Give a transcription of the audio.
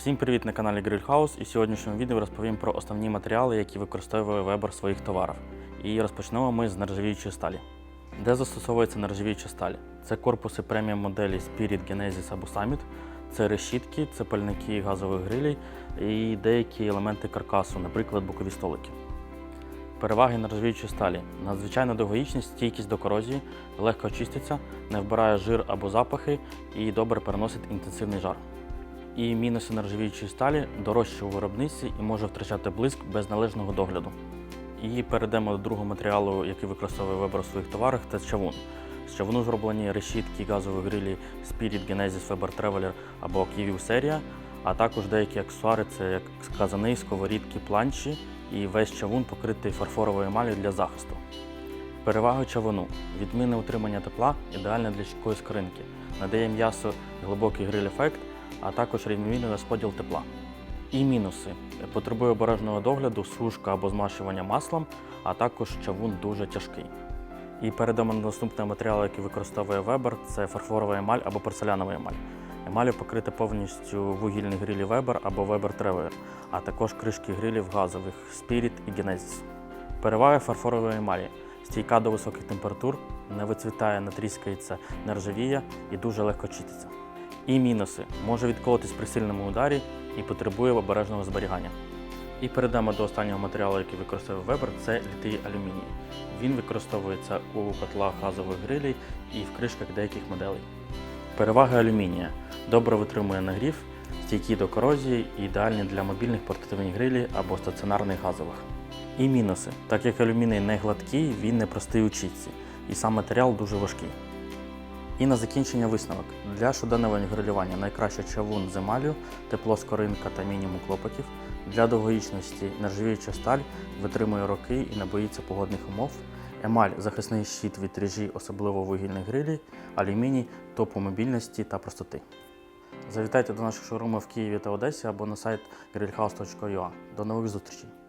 Всім привіт на каналі Grill і в сьогоднішньому відео розповім про основні матеріали, які використовує Weber в своїх товарах. І розпочнемо ми з нержавіючої сталі. Де застосовується нержавіюча сталь? Це корпуси преміум моделі Spirit, Genesis або Summit, це решітки, це пальники газових грилей і деякі елементи каркасу, наприклад, бокові столики. Переваги нержавіючої сталі. Надзвичайна довговічність, стійкість до корозії, легко очиститься, не вбирає жир або запахи і добре переносить інтенсивний жар. І мінуси нержавіючої сталі дорожче у виробництві і може втрачати блиск без належного догляду. І перейдемо до другого матеріалу, який використовує Weber у своїх товарах, це чавун. З чавуну зроблені решітки газові грилі Spirit, Genesis, Weber Traveler або Kiwiu серія, а також деякі аксесуари, це як казани, сковорідки, планші і весь чавун покритий фарфоровою емаллю для захисту. Переваги чавуну. Відмінне утримання тепла ідеальне для чіткої скоринки. Надає м'ясо глибокий гриль-ефект, а також рівномірний розподіл тепла. І мінуси. Потребує обережного догляду, сушка або змащування маслом, а також чавун дуже тяжкий. І перейдемо на наступний матеріал, який використовує Weber, це фарфорова емаль або порцелянова емаль. Емалю покрита повністю вугільні грилі Weber або Weber Traveler, а також кришки грилів газових Spirit і Genesis. Переваги фарфорової емалі. Стійка до високих температур, не вицвітає, не тріскається, не ржавіє і дуже легко чиститься. І мінуси. Може відколотись при сильному ударі і потребує обережного зберігання. І перейдемо до останнього матеріалу, який використовує Weber, це літий алюміній. Він використовується у котлах газових грилей і в кришках деяких моделей. Переваги алюмінія. Добре витримує нагрів, стійкі до корозії і ідеальні для мобільних портативних грилів або стаціонарних газових. І мінуси. Так як алюміній не гладкий, він не простий у чітці, і сам матеріал дуже важкий. І на закінчення висновок. Для щоденного грилювання найкраще чавун з емалю, тепло скоринка та мінімум клопотів. Для довговічності нержавіюча сталь витримує роки і не боїться погодних умов. Емаль захисний щит від режі, особливо вугільних грилів, алюміній топ у мобільності та простоти. Завітайте до наших шоурумів в Києві та Одесі або на сайт grillhouse.ua. До нових зустрічей!